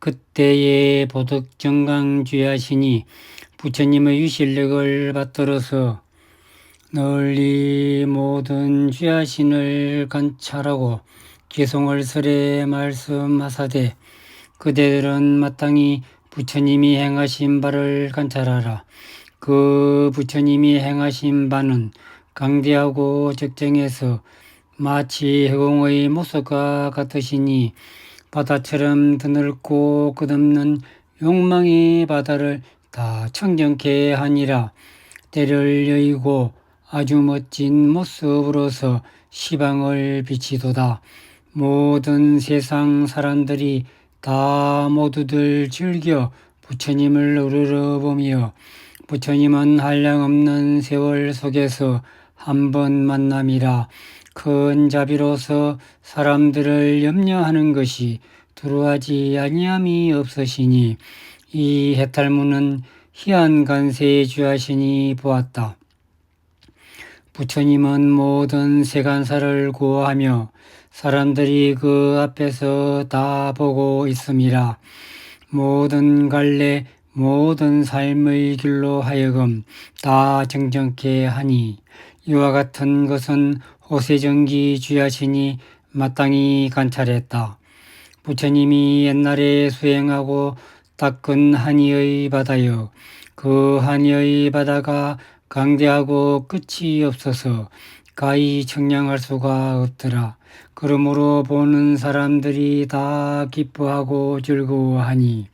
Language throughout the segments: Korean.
그때의 보덕 정강 주야신이 부처님의 유실력을 받들어서 널리 모든 주야신을 관찰하고 기송을 설에 말씀하사되 그대들은 마땅히 부처님이 행하신 바를 관찰하라. 그 부처님이 행하신 바는 강대하고 적정해서 마치 해공의 모습과 같으시니 바다처럼 드넓고 끝없는 욕망의 바다를 다 청정케 하니라. 때를 여의고 아주 멋진 모습으로서 시방을 비치도다. 모든 세상 사람들이 다 모두들 즐겨 부처님을 우러러보며 부처님은 한량없는 세월 속에서 한 번 만남이라 큰 자비로서 사람들을 염려하는 것이 두루하지 아니함이 없으시니 이 해탈문은 희한 간세의 주하시니 보았다. 부처님은 모든 세간사를 구하며 사람들이 그 앞에서 다 보고 있음이라 모든 갈래 모든 삶의 길로 하여금 다 정정케 하니 이와 같은 것은 호세정기 주야신이 마땅히 관찰했다. 부처님이 옛날에 수행하고 닦은 한이의 바다여 그 한이의 바다가 강대하고 끝이 없어서 가히 청량할 수가 없더라. 그러므로 보는 사람들이 다 기뻐하고 즐거워하니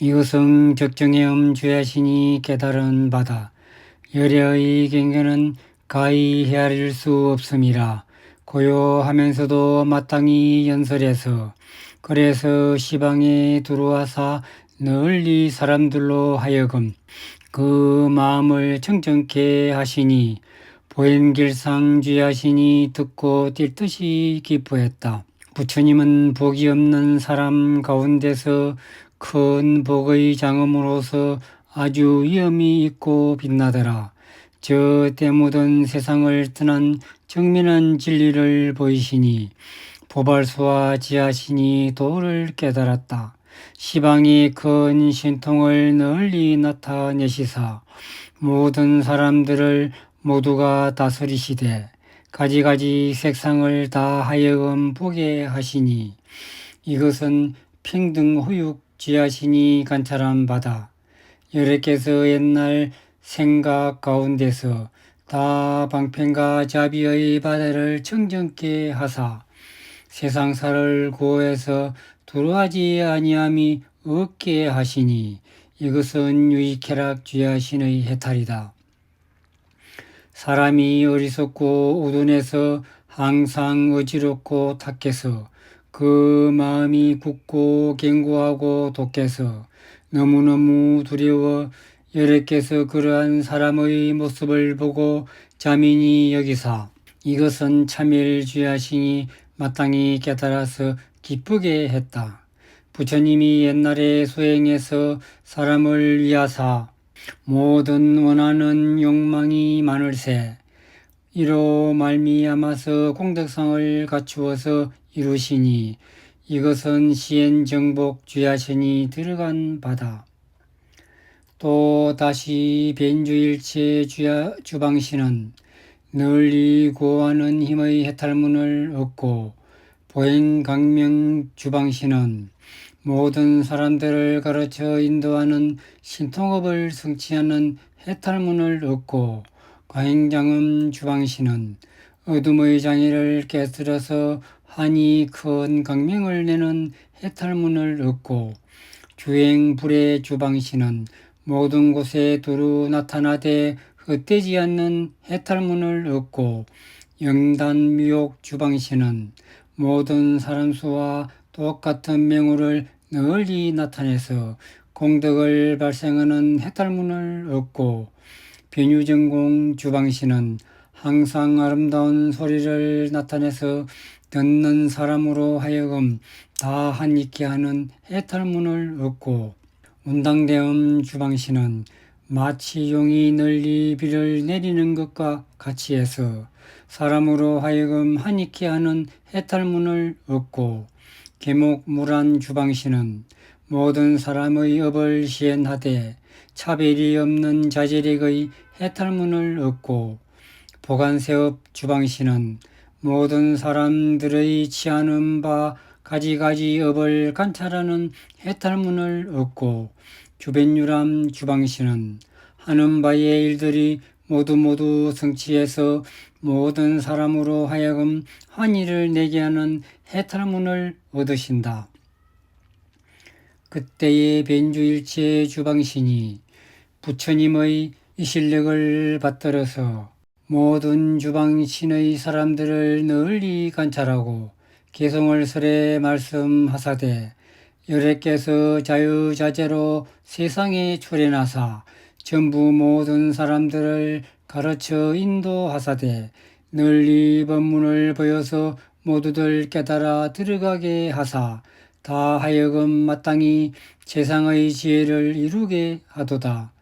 이것은 적정의 주야신이 깨달은 바다. 열애의 경계는 가히 헤아릴 수 없음이라. 고요하면서도 마땅히 연설해서 그래서 시방에 들어와서 널리 사람들로 하여금 그 마음을 청정케 하시니 보행길상 주야신이 듣고 뛸 듯이 기뻐했다. 부처님은 복이 없는 사람 가운데서 큰 복의 장엄으로서 아주 위엄이 있고 빛나더라. 저 때묻은 세상을 떠난 정민한 진리를 보이시니 보발수와 지하신이 도를 깨달았다. 시방이 큰 신통을 널리 나타내시사 모든 사람들을 모두가 다스리시되 가지가지 색상을 다 하여금 보게 하시니 이것은 평등 후육 지하신이 관찰한 바다. 여러께서 옛날 생각 가운데서 다 방편과 자비의 바다를 청정케 하사 세상사를 구해서 두루하지 아니함이 없게 하시니 이것은 유익해락 주야신의 해탈이다. 사람이 어리석고 우둔해서 항상 어지럽고 탁해서 그 마음이 굳고 견고하고 독해서 너무너무 두려워 여러께서 그러한 사람의 모습을 보고 자민이 여기사 이것은 참일 주야신이 마땅히 깨달아서 기쁘게 했다. 부처님이 옛날에 수행해서 사람을 위하사 모든 원하는 욕망이 많을세 이로 말미암아서 공덕상을 갖추어서 이루시니 이것은 시엔정복 주야신이 들어간 바다. 또 다시 변주일체 주야, 주방신은 널리 고하는 힘의 해탈문을 얻고 보행강명 주방신은 모든 사람들을 가르쳐 인도하는 신통업을 성취하는 해탈문을 얻고 과행장음 주방신은 어둠의 장애를 깨뜨려서 한이 큰 강명을 내는 해탈문을 얻고 주행불의 주방신은 모든 곳에 두루 나타나되 헛되지 않는 해탈문을 얻고 영단 미옥 주방신은 모든 사람 수와 똑같은 명호를 널리 나타내서 공덕을 발생하는 해탈문을 얻고 변유전공 주방신은 항상 아름다운 소리를 나타내서 듣는 사람으로 하여금 다 한 있게 하는 해탈문을 얻고 운당대음 주방신은 마치 용이 널리 비를 내리는 것과 같이 해서 사람으로 하여금 한익게 하는 해탈문을 얻고 계목무란 주방신은 모든 사람의 업을 시행하되 차별이 없는 자제력의 해탈문을 얻고 보관세업 주방시는 모든 사람들의 취하는 바 가지가지 업을 관찰하는 해탈문을 얻고 주변 유람 주방시는 하는 바의 일들이 모두 모두 성취해서 모든 사람으로 하여금 환희를 내게 하는 해탈문을 얻으신다. 그때의 변주일체 주방신이 부처님의 이 실력을 받들어서 모든 주방신의 사람들을 널리 관찰하고 개성을 설에 말씀하사되 여래께서 자유자재로 세상에 출현하사 전부 모든 사람들을 가르쳐 인도하사되 널리 법문을 보여서 모두들 깨달아 들어가게 하사 다 하여금 마땅히 세상의 지혜를 이루게 하도다.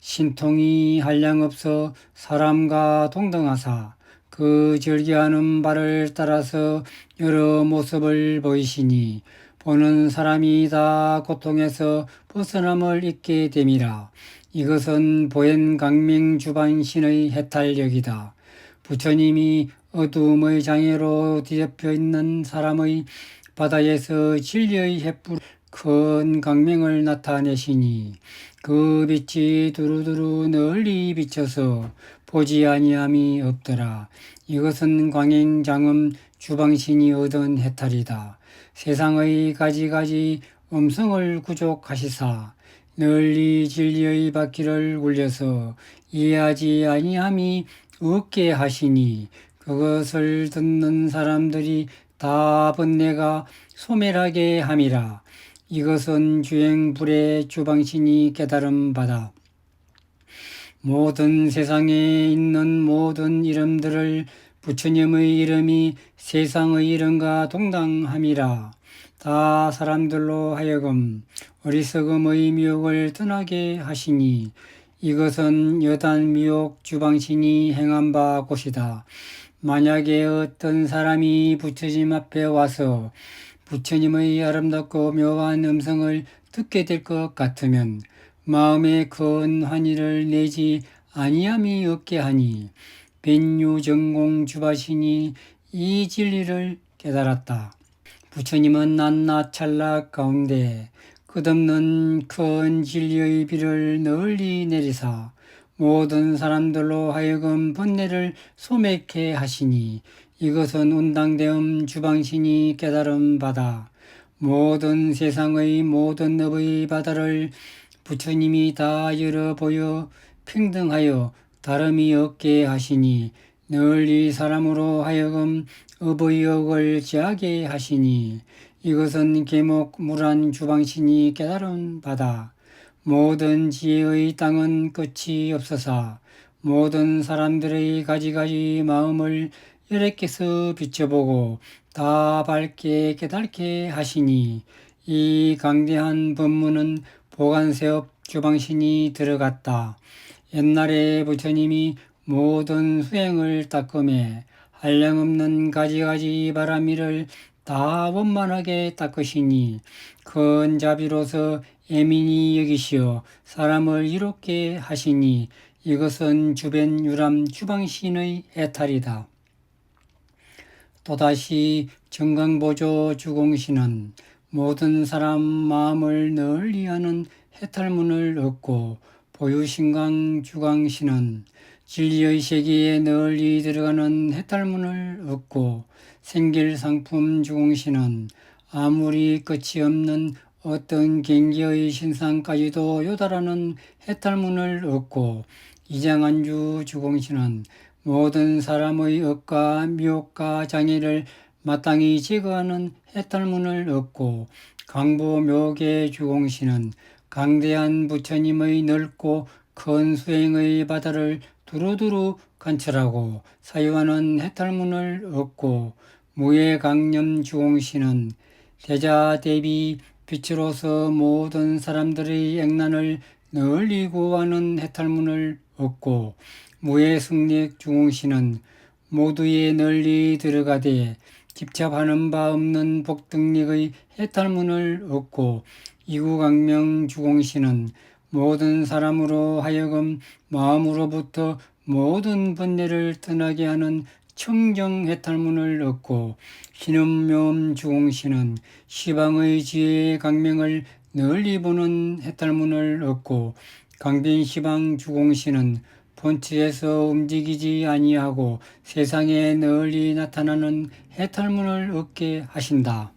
신통이 한량없어 사람과 동등하사 그 절개하는 바를 따라서 여러 모습을 보이시니 보는 사람이 다 고통에서 벗어남을 잊게 됨이라. 이것은 보현 강명 주반신의 해탈력이다. 부처님이 어두움의 장애로 뒤덮여 있는 사람의 바다에서 진리의 햇불 큰 강명을 나타내시니 그 빛이 두루두루 널리 비쳐서 보지 아니함이 없더라. 이것은 광행장음 주방신이 얻은 해탈이다. 세상의 가지가지 음성을 구족하시사 널리 진리의 바퀴를 굴려서 이해하지 아니함이 없게 하시니 그것을 듣는 사람들이 다 번뇌가 소멸하게 함이라. 이것은 주행불의 주방신이 깨달음 바다. 모든 세상에 있는 모든 이름들을 부처님의 이름이 세상의 이름과 동당함이라. 다 사람들로 하여금 어리석음의 미혹을 떠나게 하시니 이것은 여단 미혹 주방신이 행한 바 곳이다. 만약에 어떤 사람이 부처님 앞에 와서 부처님의 아름답고 묘한 음성을 듣게 될 것 같으면 마음에 큰 환희를 내지 아니함이 없게 하니 벤유전공 주바신이 이 진리를 깨달았다. 부처님은 낮낮 찰나 가운데 끝없는 큰 진리의 비를 널리 내리사 모든 사람들로 하여금 번뇌를 소맥해 하시니 이것은 운당대음 주방신이 깨달음 바다 모든 세상의 모든 업의 바다를 부처님이 다 열어 보여 평등하여 다름이 없게 하시니 널리 사람으로 하여금 역을 지하게 하시니 이것은 계목 무란 주방신이 깨달은 바다. 모든 지혜의 땅은 끝이 없어서 모든 사람들의 가지가지 마음을 여래께서 비춰보고 다 밝게 깨닫게 하시니 이 강대한 법문은 보관세업 주방신이 들어갔다. 옛날에 부처님이 모든 수행을 닦음에 한량없는 가지가지 바람이를 다 원만하게 닦으시니 큰 자비로서 예민히 여기시어 사람을 이롭게 하시니 이것은 주변 유람 주방신의 해탈이다. 또다시 정강보조 주공신은 모든 사람 마음을 널리 하는 해탈문을 얻고 보유신강 주광신은 진리의 세계에 널리 들어가는 해탈문을 얻고 생길상품 주공신은 아무리 끝이 없는 어떤 경기의 신상까지도 요달하는 해탈문을 얻고 이장한주 주공신은 모든 사람의 억과 미혹과 장애를 마땅히 제거하는 해탈문을 얻고 강보 묘계 주공신은 강대한 부처님의 넓고 큰 수행의 바다를 두루두루 관찰하고 사유하는 해탈문을 얻고 무예강념 주공신은 대자 대비 빛으로서 모든 사람들의 액난을 널리 구하는 해탈문을 얻고 무예승력 중흥신은 모두의 널리 들어가되 집착하는 바 없는 복등lik의 해탈문을 얻고 이구강명 주공시는 모든 사람으로 하여금 마음으로부터 모든 번뇌를 떠나게 하는 청정 해탈문을 얻고 신음묘음 주공시는 시방의 지혜의 강명을 널리 보는 해탈문을 얻고 강변시방 주공시는 본체에서 움직이지 아니하고 세상에 널리 나타나는 해탈문을 얻게 하신다.